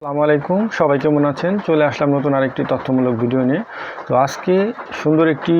আসসালামু আলাইকুম। সবাই কেমন আছেন? চলে আসলাম নতুন আরেকটি তথ্যমূলক ভিডিও নিয়ে। তো আজকে সুন্দর একটি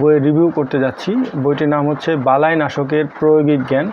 বইয়ের রিভিউ করতে যাচ্ছি। বইটির নাম হচ্ছে বালাই নাশকের প্রয়োগিক জ্ঞান।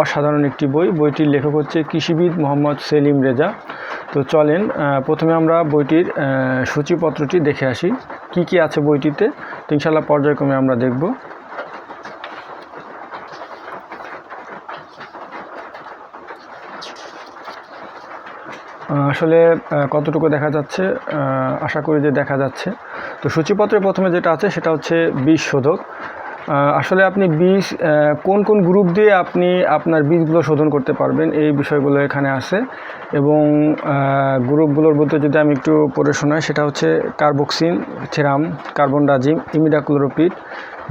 অসাধারণ একটি বই। বইটির লেখক হচ্ছে কৃষিবিদ মোহাম্মদ সেলিম রেজা। তো চলেন প্রথমে আমরা বইটির সূচিপত্রটি দেখে আসি। কি কি আছে বইটিতে? তো ইনশাল্লাহ পর্যায়ক্রমে আমরা দেখব। আসলে কতটুকু দেখা যাচ্ছে আশা করি যে দেখা যাচ্ছে। তো সূচিপত্রে প্রথমে যেটা আছে, সেটা হচ্ছে বীজ শোধক। আসলে আপনি বীজ কোন কোন গ্রুপ দিয়ে আপনি আপনার বীজগুলো শোধন করতে পারবেন, এই বিষয়গুলো এখানে আছে। এবং গ্রুপগুলোর মধ্যে যদি আমি একটু পড়ে শোনাই, সেটা হচ্ছে কার্বক্সিন, থেরাম কার্বন ডাজিম ইমিডাক্লোরোপিড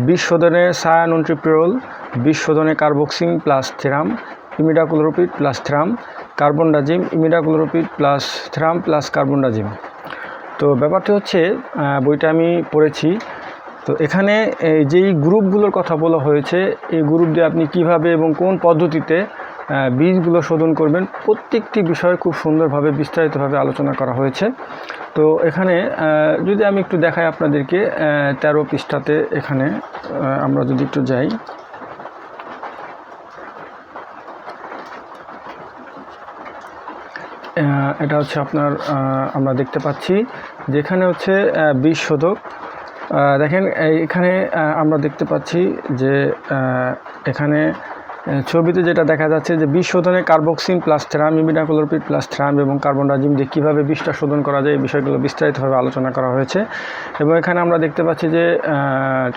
বিষ শোধনে সায়ানন্ট্রিপ্রোল বিষ শোধনে carboxin plus thiram, imidacloprid plus thiram carbendazim imidacloprid plus thiram plus carbendazim তো ব্যাপারটি হচ্ছে বইটা আমি পড়েছি। তো এখানে যেই গ্রুপগুলোর কথা বলা হয়েছে, এই গ্রুপ দিয়ে আপনি কীভাবে এবং কোন পদ্ধতিতে বীজগুলো শোধন করবেন, প্রত্যেকটি বিষয় খুব সুন্দরভাবে, বিস্তারিতভাবে আলোচনা করা হয়েছে। তো এখানে যদি আমি একটু দেখাই আপনাদেরকে তেরো পৃষ্ঠাতে এখানে আমরা যদি একটু যাই। এটা হচ্ছে আপনার আমরা দেখতে পাচ্ছি, যেখানে হচ্ছে বিশ শতক। দেখেন এখানে আমরা দেখতে পাচ্ছি যে এখানে ছবিতে যেটা দেখা যাচ্ছে যে বিষ শোধনে carboxin plus thiram imidacloprid plus thiram এবং কার্বন ডাইজিম দিয়ে কীভাবে বিষটা শোধন করা যায় এই বিষয়গুলো বিস্তারিতভাবে আলোচনা করা হয়েছে। এবং এখানে আমরা দেখতে পাচ্ছি যে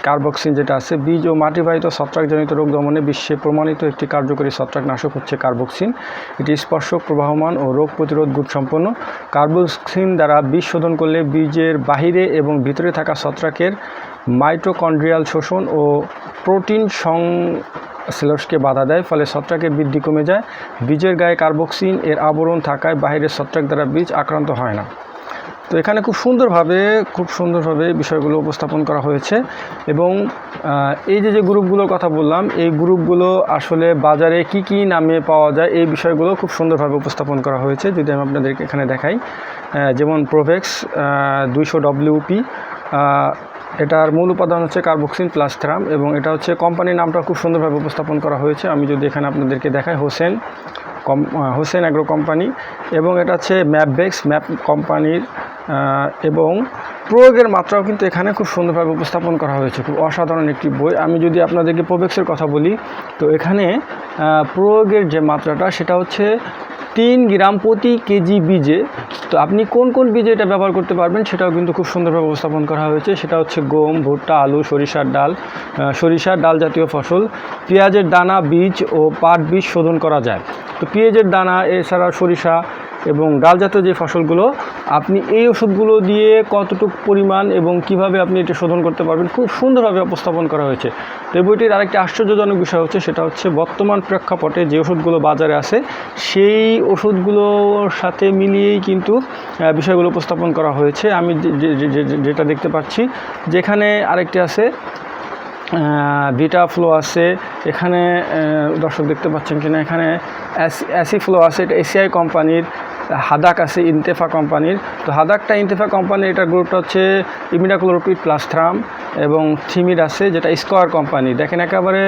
কার্বক্সিন যেটা আছে, বীজ ও মাটিবাহিত ছত্রাকজনিত রোগ দমনে বিশ্বে প্রমাণিত একটি কার্যকরী ছত্রাকনাশক হচ্ছে কার্বক্সিন এটি স্পর্শক, প্রবাহমান ও রোগ প্রতিরোধ গুণ সম্পন্ন। কার্বক্সিন দ্বারা বীজ শোধন করলে বীজের বাহিরে এবং ভিতরে থাকা ছত্রাকের মাইটোকন্ড্রিয়াল শোষণ ও প্রোটিন সংশ্লেষকে বাধা দেয়, ফলে ছত্রাকের বৃদ্ধি কমে যায়। বীজের গায়ে কার্বক্সিন এর আবরণ থাকায় বাইরের ছত্রাক দ্বারা বীজ আক্রান্ত হয় না। তো এখানে খুব সুন্দরভাবে খুব সুন্দরভাবে বিষয়গুলো উপস্থাপন করা হয়েছে এবং এই যে যে গ্রুপগুলোর কথা বললাম, এই গ্রুপগুলো আসলে বাজারে কি কি নামে পাওয়া যায়, এই বিষয়গুলো খুব সুন্দরভাবে উপস্থাপন করা হয়েছে। যদি আমি আপনাদেরকে এখানে দেখাই যেমন প্রোভেক্স দুইশো ডব্লিউপি এটার মূল উপাদান হচ্ছে কার্বক্সিন প্লাস থ্রাম এবং এটা হচ্ছে কোম্পানির নামটা খুব সুন্দরভাবে উপস্থাপন করা হয়েছে। আমি যদি এখানে আপনাদেরকে দেখাই, হোসেন কম হোসেন অ্যাগ্রো কোম্পানি এবং এটা হচ্ছে ম্যাপবেক্স ম্যাপ কোম্পানির এবং প্রয়োগের মাত্রাও কিন্তু এখানে খুব সুন্দরভাবে উপস্থাপন করা হয়েছে। খুব অসাধারণ একটি বই। আমি যদি আপনাদেরকে প্রোবেক্সের কথা বলি, তো এখানে প্রয়োগের যে মাত্রাটা, সেটা হচ্ছে তিন গ্রাম প্রতি কেজি বীজে, তো আপনি কোন কোন বীজে এটা ব্যবহার করতে পারবেন সেটাও কিন্তু খুব সুন্দরভাবে উপস্থাপন করা হয়েছে। সেটা হচ্ছে গম, ভুট্টা, আলু, সরিষার ডাল সরিষার ডাল জাতীয় ফসল, পেঁয়াজের দানা, বীজ ও পাট বীজ শোধন করা যায়। তো পেঁয়াজের দানা, এছাড়া সরিষা এবং ডাল জাতীয় যে ফসলগুলো, আপনি এই ওষুধগুলো দিয়ে কতটুকু পরিমাণ এবং কীভাবে আপনি এটা শোধন করতে পারবেন, খুব সুন্দরভাবে উপস্থাপন করা হয়েছে। তো এই বইটির আরেকটি আশ্চর্যজনক বিষয় হচ্ছে, সেটা হচ্ছে বর্তমান প্রেক্ষাপটে যে ওষুধগুলো বাজারে আছে, সেই ওষুধগুলোর সাথে মিলিয়েই কিন্তু বিষয়গুলো উপস্থাপন করা হয়েছে। আমি যেটা দেখতে পাচ্ছি, যেখানে আরেকটি আছে ভিটা ফ্লো আছে। এখানে দর্শক দেখতে পাচ্ছেন কিনা? এখানে অ্যাসি ফ্লো আছে, এটা এসিআই কোম্পানির হাদাক আছে ইনতেফা কোম্পানির তো হাদাকটা ইনতেফা কোম্পানির এটার গ্রুপটা হচ্ছে ইমিডাক্লোরোপিড প্লাস থ্রাম এবং থিমিড আছে, যেটা স্কোয়ার কোম্পানি দেখেন একেবারে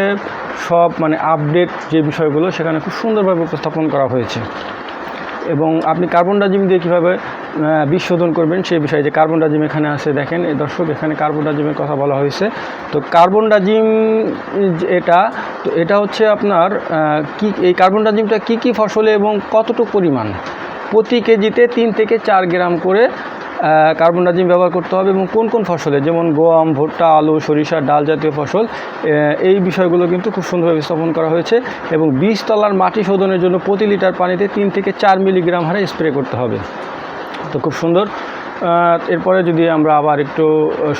সব মানে আপডেট যে বিষয়গুলো, সেখানে খুব সুন্দরভাবে উপস্থাপন করা হয়েছে। এবং আপনি কার্বন ডাজিম দিয়ে কীভাবে বিশোধন করবেন সেই বিষয়ে যে কার্বন ডাজিম এখানে আছে, দেখেন, এই দর্শক, এখানে কার্বন ডাজিমের কথা বলা হয়েছে। তো কার্বন ডাজিম এটা, তো এটা হচ্ছে আপনার কি, এই কার্বন ডাজিমটা কি কি ফসলে এবং কতটুকু পরিমাণ? প্রতি কেজিতে তিন থেকে চার গ্রাম করে কার্বন ডাজিম ব্যবহার করতে হবে এবং কোন কোন ফসলে, যেমন গম, ভুট্টা, আলু, সরিষা, ডাল জাতীয় ফসল এই বিষয়গুলো কিন্তু খুব সুন্দরভাবে স্থাপন করা হয়েছে এবং বীজতলার মাটি শোধনের জন্য প্রতি লিটার পানিতে তিন থেকে চার মিলিগ্রাম হারে স্প্রে করতে হবে। তো খুব সুন্দর। এরপরে যদি আমরা আবার একটু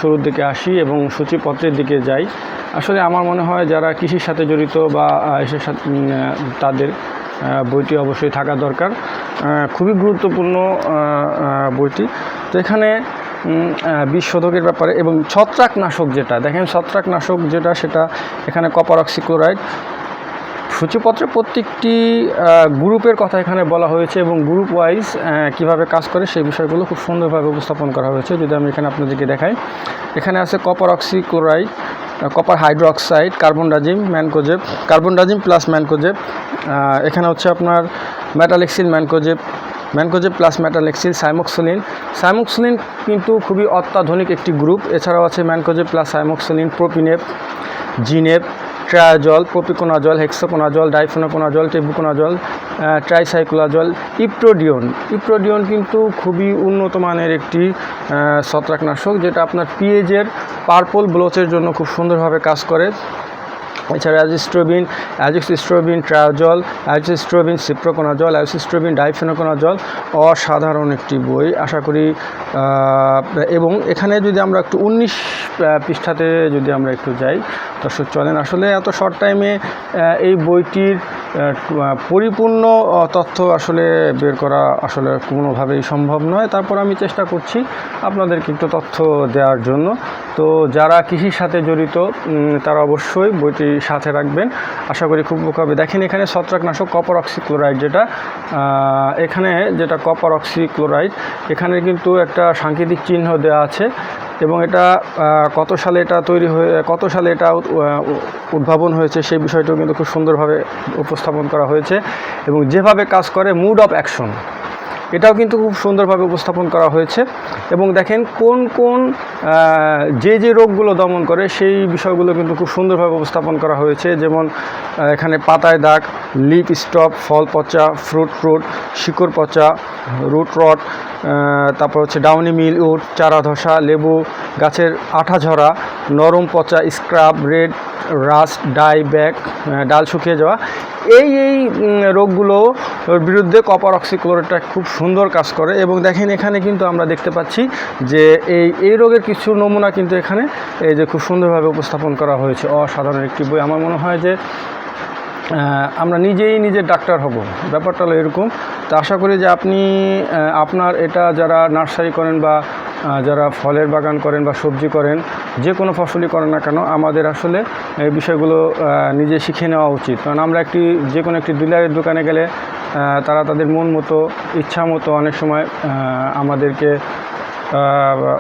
শুরুর দিকে আসি এবং সূচিপত্রের দিকে যাই, আসলে আমার মনে হয় যারা কৃষির সাথে জড়িত বা এসের সাথে তাদের বইটি অবশ্যই থাকা দরকার। খুবই গুরুত্বপূর্ণ বইটি। তো এখানে বিষ শোধকের ব্যাপারে এবং ছত্রাকনাশক যেটা, দেখেন ছত্রাকনাশক যেটা, সেটা এখানে কপার অক্সিক্লোরাইড সূচিপত্রে প্রত্যেকটি গ্রুপের কথা এখানে বলা হয়েছে এবং গ্রুপ ওয়াইজ কীভাবে কাজ করে সেই বিষয়গুলো খুব সুন্দরভাবে উপস্থাপন করা হয়েছে। যদি আমি এখানে আপনাদেরকে দেখাই, এখানে আছে copper oxychloride copper hydroxide carbendazim mancozeb carbendazim plus mancozeb এখানে হচ্ছে আপনার metalaxyl mancozeb mancozeb plus metalaxyl cymoxanil cymoxanil কিন্তু খুবই অত্যাধুনিক একটি গ্রুপ এছাড়াও আছে mancozeb plus cymoxanil propineb zineb triazole propiconazole hexaconazole difenoconazole tebuconazole tricyclazole iprodione iprodione কিন্তু খুবই উন্নত মানের একটি ছত্রাকনাশক, যেটা আপনার পিএজের পার্পল ব্লোচের জন্য খুব সুন্দরভাবে কাজ করে। এছাড়া অ্যাজিস্ট্রোবিন অ্যাজিস্ট্রোবিন ট্রায়োজল অ্যাজিস্ট্রোবিন সিপ্রোকোনাজল অ্যাজিস্ট্রোবিন ডাইফেনোকোনাজল অসাধারণ একটি বই, আশা করি এবং এখানে যদি আমরা একটু উনিশ পৃষ্ঠাতে যদি আমরা একটু যাই, দর্শক চলেন, আসলে এত শর্ট টাইমে এই বইটির পরিপূর্ণ তথ্য আসলে বের করা আসলে কোনোভাবেই সম্ভব নয়। তারপর আমি চেষ্টা করছি আপনাদেরকে একটু তথ্য দেওয়ার জন্য। তো যারা কৃষির সাথে জড়িত তারা অবশ্যই বইটি সাথে রাখবেন। আশা করি খুব উপকার হবে দেখেন এখানে ছত্রাকনাশক কপার অক্সি ক্লোরাইড যেটা এখানে যেটা কপার অক্সি ক্লোরাইড এখানে কিন্তু একটা সাংকেতিক চিহ্ন দেওয়া আছে এবং এটা কত সালে এটা তৈরি হয়ে, কত সালে এটা উদ্ভাবন হয়েছে সেই বিষয়টাও কিন্তু খুব সুন্দরভাবে উপস্থাপন করা হয়েছে এবং যেভাবে কাজ করে মুড অফ অ্যাকশন এটাও কিন্তু খুব সুন্দরভাবে উপস্থাপন করা হয়েছে। এবং দেখেন কোন কোন যে যে রোগগুলো দমন করে সেই বিষয়গুলো কিন্তু খুব সুন্দরভাবে উপস্থাপন করা হয়েছে। যেমন এখানে পাতায় দাগ, লিপ স্টপ, ফল পচা, ফ্রুট ফ্রুট শিকড় পচা, রুট রট তারপর হচ্ছে ডাউনি মিল, উট, চারা ধসা, লেবু, গাছের আঠা ঝরা, নরম পচা, scab, red, rust, die back ডাল শুকিয়ে যাওয়া। এই এই রোগগুলোর বিরুদ্ধে কপার অক্সিক্লোরেটটা খুব সুন্দর কাজ করে এবং দেখেন এখানে কিন্তু আমরা দেখতে পাচ্ছি যে এই এই রোগের কিছু নমুনা কিন্তু এখানে এই যে খুব সুন্দরভাবে উপস্থাপন করা হয়েছে। অসাধারণ একটি বই। আমার মনে হয় যে আমরা নিজেই নিজের ডাক্তার হব। ব্যাপারটা হলো এরকম। তো আশা করি যে আপনি আপনার এটা যারা নার্সারি করেন বা যারা ফলের বাগান করেন বা সবজি করেন, যে কোনো ফসলই করেন না কেন, আমাদের আসলে এই বিষয়গুলো নিজে শিখে নেওয়া উচিত। কারণ আমরা একটি, যে কোনো একটি ডিলারের দোকানে গেলে তারা তাদের মন মতো, ইচ্ছা মতো অনেক সময় আমাদেরকে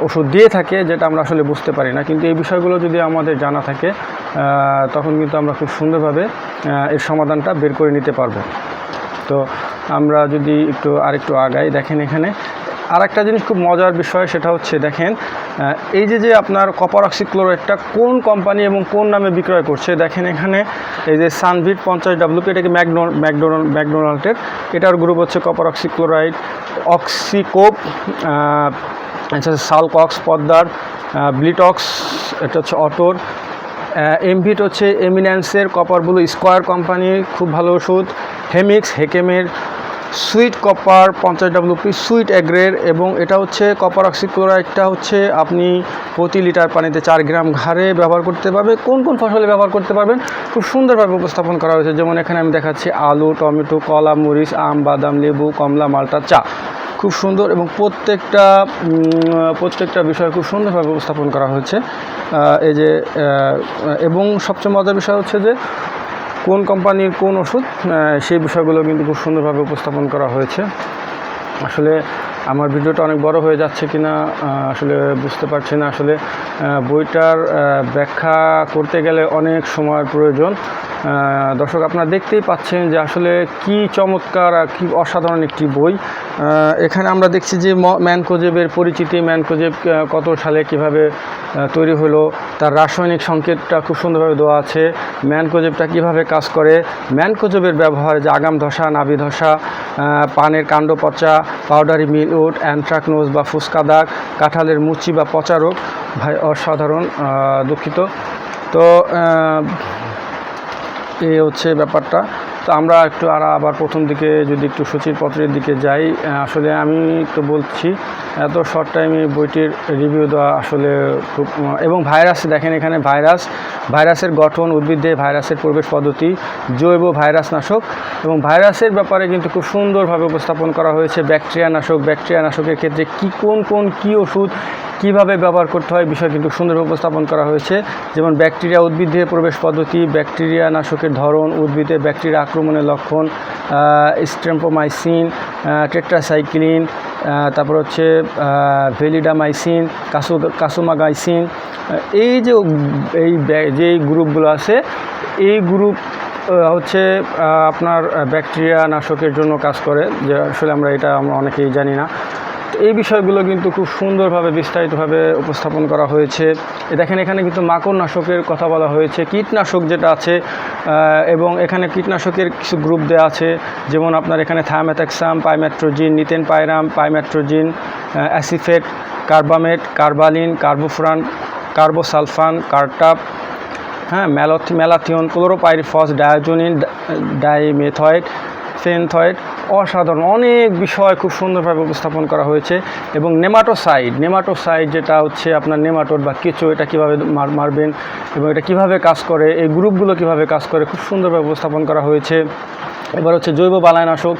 ওষুধ দিয়ে থাকে, যেটা আমরা আসলে বুঝতে পারি না। কিন্তু এই বিষয়গুলো যদি আমাদের জানা থাকে তখন কিন্তু আমরা খুব সুন্দরভাবে এর সমাধানটা বের করে নিতে পারব। তো আমরা যদি একটু আরেকটু আগাই, দেখেন এখানে আর একটা জিনিস খুব মজার বিষয়, সেটা হচ্ছে দেখেন এই যে যে আপনার কপার অক্সিক্লোরাইডটা কোন কোম্পানি এবং কোন নামে বিক্রয় করছে, দেখেন এখানে এই যে সানভিট পঞ্চাশ ডাব্লুপি এটাকে ম্যাকডোন ম্যাকডোনাল্ড ম্যাকডোনাল্ডের, এটার গ্রুপ হচ্ছে কপার অক্সিক্লোরাইড অক্সিকোপ আচ্ছা সালকক্স পদ্মার ব্লিটক্স এটা হচ্ছে অটোর এমভিট হচ্ছে এমিন্যান্সের কপার ব্লু স্কোয়ার কোম্পানির খুব ভালো ওষুধ হেমিক্স হেকেমের সুইট কপার পঞ্চাশ ডাব্লুপি সুইট অ্যাগ্রের এবং এটা হচ্ছে কপার অক্সিক্লোরাইডটা হচ্ছে আপনি প্রতি লিটার পানিতে চার গ্রাম ঘাড়ে ব্যবহার করতে পারবে। কোন কোন ফসলে ব্যবহার করতে পারবেন? খুব সুন্দরভাবে উপস্থাপন করা হয়েছে। যেমন এখানে আমি দেখাচ্ছি আলু, টমেটো, কলা, মরিচ, আম, বাদাম, লেবু, কমলা, মালটা, চা। খুব সুন্দর এবং প্রত্যেকটা প্রত্যেকটা বিষয় খুব সুন্দরভাবে উপস্থাপন করা হয়েছে। এই যে এবং সবচেয়ে মজার বিষয় হচ্ছে যে কোন কোম্পানির কোন ওষুধ সেই বিষয়গুলো কিন্তু খুব সুন্দরভাবে উপস্থাপন করা হয়েছে। আসলে আমার ভিডিওটা অনেক বড় হয়ে যাচ্ছে কি না আসলে বুঝতে পারছি না। আসলে বইটার ব্যাখ্যা করতে গেলে অনেক সময় প্রয়োজন। দর্শক, আপনারা দেখতেই পাচ্ছেন যে আসলে কি চমৎকার আর কি অসাধারণ একটি বই। এখানে আমরা দেখছি যে ম্যানকোজেবের পরিচিতি, ম্যানকোজেব কত সালে কীভাবে তৈরি হলো, তার রাসায়নিক সংকেতটা খুব সুন্দরভাবে দেওয়া আছে, ম্যানকোজেবটা কীভাবে কাজ করে, ম্যানকোজেবের ব্যবহার যে আগাম ধসা, নাভি ধসা পানের কাণ্ড পচা পাউডারি মিল উড অ্যান্ট্রাকনোজ বা ফুসকা দাগ, কাঁঠালের মুচি বা পচা রোগ, ভাই, অসাধারণ দুঃখিত। তো এই হচ্ছে ব্যাপারটা। তো আমরা একটু আর আবার প্রথম দিকে যদি একটু সূচিপত্রের দিকে যাই আসলে আমি একটু বলছি এত শর্ট টাইমে বইটির রিভিউ দেওয়া আসলে খুব, এবং ভাইরাস দেখেন এখানে ভাইরাস ভাইরাসের গঠন, উদ্ভিদে ভাইরাসের প্রবেশ পদ্ধতি, জৈব ভাইরাস নাশক, এবং ভাইরাসের ব্যাপারে কিন্তু খুব সুন্দরভাবে উপস্থাপন করা হয়েছে ব্যাকটেরিয়া নাশক ব্যাকটেরিয়া নাশকের ক্ষেত্রে কি, কোন কোন, কি ওষুধ কীভাবে ব্যবহার করতে হয়, বিষয় কিন্তু সুন্দরভাবে উপস্থাপন করা হয়েছে। যেমন ব্যাকটেরিয়া উদ্ভিদে প্রবেশ পদ্ধতি ব্যাকটেরিয়া নাশকের ধরন, উদ্ভিদে ব্যাকটেরিয়া আক্রমণের লক্ষণ স্ট্রেম্পোমাইসিন টেট্রাসাইক্লিন তারপর হচ্ছে ভেলিডামাইসিন কাসু কাসুমাগাইসিন এই যে এই যে গ্রুপগুলো আছে, এই গ্রুপ হচ্ছে আপনার ব্যাকটেরিয়া নাশকের জন্য কাজ করে, যে আসলে আমরা এটা আমরা অনেকেই জানি না। এই বিষয়গুলো কিন্তু খুব সুন্দরভাবে, বিস্তারিতভাবে উপস্থাপন করা হয়েছে। দেখেন, এখানে কিন্তু মাকড় নাশকের কথা বলা হয়েছে। কীটনাশক যেটা আছে এবং এখানে কীটনাশকের কিছু গ্রুপ দেওয়া আছে। যেমন আপনার এখানে thiamethoxam pymetrozine nitenpyram pymetrozine acephate carbamate কার্বালিন carbofuran carbosulfan cartap হ্যাঁ ম্যালথি malathion chlorpyrifos diazinon dimethoate fenthoate অসাধারণ, অনেক বিষয় খুব সুন্দরভাবে উপস্থাপন করা হয়েছে। এবং নেমাটোসাইড নেমাটোসাইড যেটা হচ্ছে আপনার নেমাটোড বা কেঁচো, এটা কীভাবে মারবেন এবং এটা কীভাবে কাজ করে, এই গ্রুপগুলো কীভাবে কাজ করে, খুব সুন্দরভাবে উপস্থাপন করা হয়েছে। এবার হচ্ছে জৈব বালাইনাশক।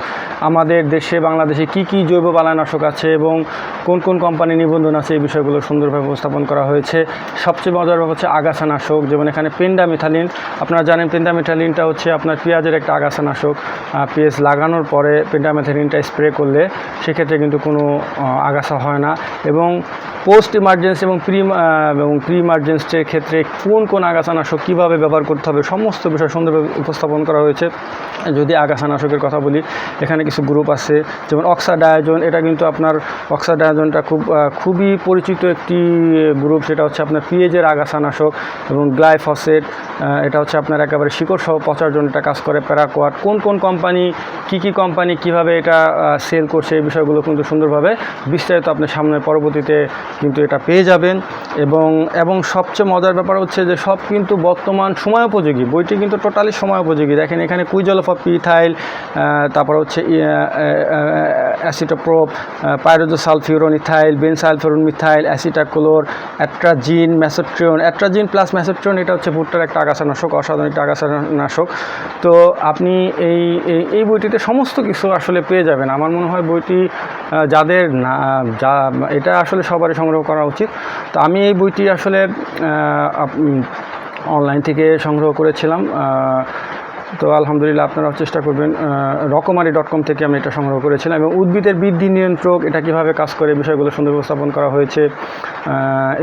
আমাদের দেশে, বাংলাদেশে কি কি জৈব বালাইনাশক আছে এবং কোন কোন কোম্পানি নিবন্ধন আছে এই বিষয়গুলো সুন্দরভাবে উপস্থাপন করা হয়েছে। সবচেয়ে মজার ব্যাপার হচ্ছে আগাছানাশক, যেমন এখানে পেন্ডামিথালিন। আপনারা জানেন পেন্ডামিথালিনটা হচ্ছে আপনার পেঁয়াজের একটা আগাছানাশক। পেঁয়াজ লাগানোর পরে পেন্ডামিথালিনটা স্প্রে করলে সেক্ষেত্রে কিন্তু কোনো আগাছা হয় না এবং পোস্ট ইমার্জেন্সি এবং প্রি এবং প্রি ইমার্জেন্সির ক্ষেত্রে কোন কোন আগাছানাশক কীভাবে ব্যবহার করতে হবে সমস্ত বিষয় সুন্দরভাবে উপস্থাপন করা হয়েছে। যদি আগাছানাশকের কথা বলি, এখানে কিছু গ্রুপ আছে, যেমন অক্সাডায়োজন এটা কিন্তু আপনার অক্সাডায়োজনটা খুব খুবই পরিচিত একটি গ্রুপ সেটা হচ্ছে আপনার পিএজের আগাছানাশক এবং গ্লাইফসেট এটা হচ্ছে আপনার একেবারে শিকড় সহ পচার জন্য এটা কাজ করে প্যারাকোয়াট কোন কোন কোম্পানি কি কি কোম্পানি কীভাবে এটা সেল করছে, এই বিষয়গুলো কিন্তু সুন্দরভাবে বিস্তারিত আপনি সামনে পরবর্তীতে কিন্তু এটা পেয়ে যাবেন। এবং এবং সবচেয়ে মজার ব্যাপার হচ্ছে যে সব কিন্তু বর্তমান সময়োপযোগী, বইটি কিন্তু টোটালি সময়োপযোগী। দেখেন এখানে কুইজলফা পিথাইল তারপর হচ্ছে অ্যাসিটোপ্রোপ pyrazosulfuron ethyl bensulfuron methyl acetochlor, atrazine mesotrione atrazine plus mesotrione এটা হচ্ছে ভুট্টার একটা আগাছানাশক, অসাধারণ একটা আগাছানাশক। তো আপনি এই, এই- বইটিতে সমস্ত কিছু আসলে পেয়ে যাবেন। আমার মনে হয় বইটি যাদের না, যা, এটা আসলে সবারই সংগ্রহ করা উচিত। তো আমি এই বইটি আসলে অনলাইন থেকে সংগ্রহ করেছিলাম। তো আলহামদুলিল্লাহ আপনারাও চেষ্টা করবেন রকমারি ডট কম থেকে আমি এটা সংগ্রহ করেছিলাম এবং উদ্ভিদের বৃদ্ধি নিয়ন্ত্রক, এটা কীভাবে কাজ করে, বিষয়গুলো সুন্দর উপস্থাপন করা হয়েছে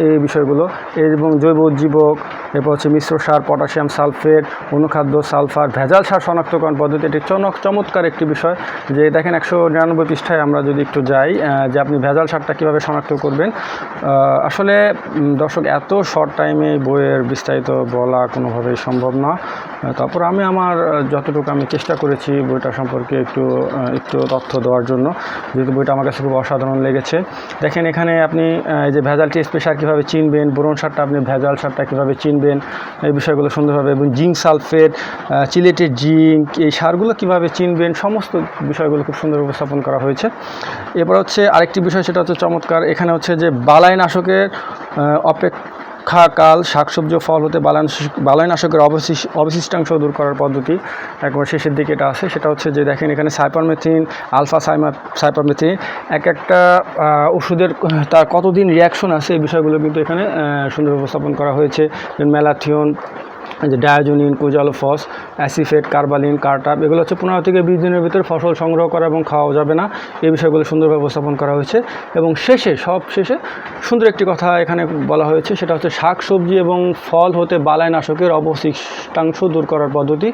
এই বিষয়গুলো, এবং জৈব উজ্জীবক এরপর হচ্ছে মিশ্র সার, পটাশিয়াম সালফেট, অনুখাদ্য, সালফার, ভেজাল সার শনাক্তকরণ পদ্ধতি। এটি চমক চমৎকার একটি বিষয় যে দেখেন একশো নিরানব্বই পৃষ্ঠায় আমরা যদি একটু যাই যে আপনি ভেজাল সারটা কীভাবে শনাক্ত করবেন আসলে দর্শক, এত শর্ট টাইমে বইয়ের বিস্তারিত বলা কোনোভাবেই সম্ভব না। তারপর আমি আমার যতটুকু আমি চেষ্টা করেছি বইটা সম্পর্কে একটু একটু তথ্য দেওয়ার জন্য, যেহেতু বইটা আমার কাছে খুব অসাধারণ লেগেছে। দেখেন এখানে আপনি যে ভেজাল টিএসপি সার কীভাবে চিনবেন, বোরন সারটা আপনি ভেজাল সারটা কীভাবে চিনবেন এই বিষয়গুলো সুন্দরভাবে এবং জিঙ্ক সালফেট চিলেটেড জিঙ্ক এই সারগুলো কীভাবে চিনবেন সমস্ত বিষয়গুলো খুব সুন্দর উপস্থাপন করা হয়েছে। এরপর হচ্ছে আরেকটি বিষয় সেটা হচ্ছে চমৎকার এখানে হচ্ছে যে বালাই নাশকের আহ, অপেক্ষাকাল শাকসবজি ফল হতে বালাইনাশকের অবশিষ্ট অবশিষ্টাংশ দূর করার পদ্ধতি। একবার শেষের দিকে এটা আছে। সেটা হচ্ছে যে দেখেন এখানে সাইপারমেথিন, আলফা সাইমা সাইপারমেথিন। এক একটা ওষুধের, তার কতদিন রিয়াকশন আছে এই বিষয়গুলো কিন্তু এখানে সুন্দর উপস্থাপন করা হয়েছে। ম্যালাথিয়ন যে ডায়োজনিন কোজালোফস অ্যাসিফেট, কার্বালিন, কার্টাপ, এগুলো হচ্ছে পনেরো থেকে বিশ দিনের ভিতরে ফসল সংগ্রহ করা এবং খাওয়া যাবে না। এই বিষয়গুলো সুন্দরভাবে উপস্থাপন করা হয়েছে। এবং শেষে, সব শেষে সুন্দর একটি কথা এখানে বলা হয়েছে, সেটা হচ্ছে শাক সবজি এবং ফল হতে বালাইনাশকের অবশিষ্টাংশ দূর করার পদ্ধতি।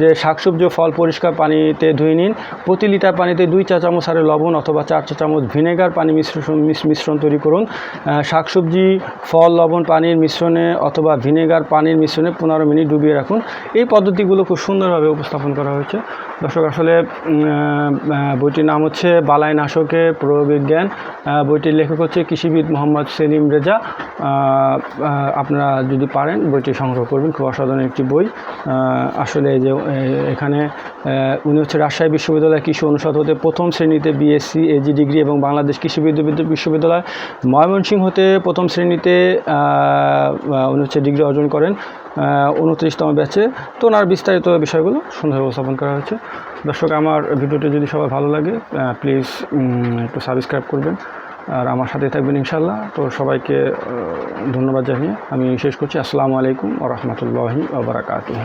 যে শাকসবজি ও ফল পরিষ্কার পানিতে ধুয়ে নিন, প্রতি লিটার পানিতে দুই চা চামচ হারে লবণ অথবা চার চা চামচ ভিনেগার পানি মিশ্রণ মিশ্রণ তৈরি করুন। শাকসবজি, ফল, লবণ পানির মিশ্রণে অথবা ভিনেগার পানির মিশ্রণে পনেরো মিনিট ডুবিয়ে রাখুন। এই পদ্ধতিগুলো খুব সুন্দরভাবে উপস্থাপন করা হয়েছে। দর্শক, আসলে বইটির নাম হচ্ছে বালাই নাশকে প্রবিজ্ঞান বইটির লেখক হচ্ছে কৃষিবিদ মোহাম্মদ সেলিম রেজা। আপনারা যদি পারেন, বইটি সংগ্রহ করবেন। খুব অসাধারণ একটি বই। আসলে যে এখানে উনি হচ্ছে রাজশাহী বিশ্ববিদ্যালয় কৃষি অনুষদ হতে প্রথম শ্রেণীতে বিএসসি এজি ডিগ্রি এবং বাংলাদেশ কৃষি বিশ্ববিদ্যালয়। ময়মনসিংহ হতে প্রথম শ্রেণীতে উনি হচ্ছে ডিগ্রি অর্জন করেন। উনত্রিশতম ব্যাচে। তো ওনার বিস্তারিত বিষয়গুলো সুন্দর উপস্থাপন করা হয়েছে। দর্শক, আমার ভিডিওটি যদি সবাই ভালো লাগে প্লিজ একটু সাবস্ক্রাইব করবেন। আর আমার সাথে থাকবেন ইনশাল্লাহ তো সবাইকে ধন্যবাদ জানিয়ে আমি শেষ করছি। আসসালামু আলাইকুম ও রহমতুল্লাহি ওবরাকাতুহ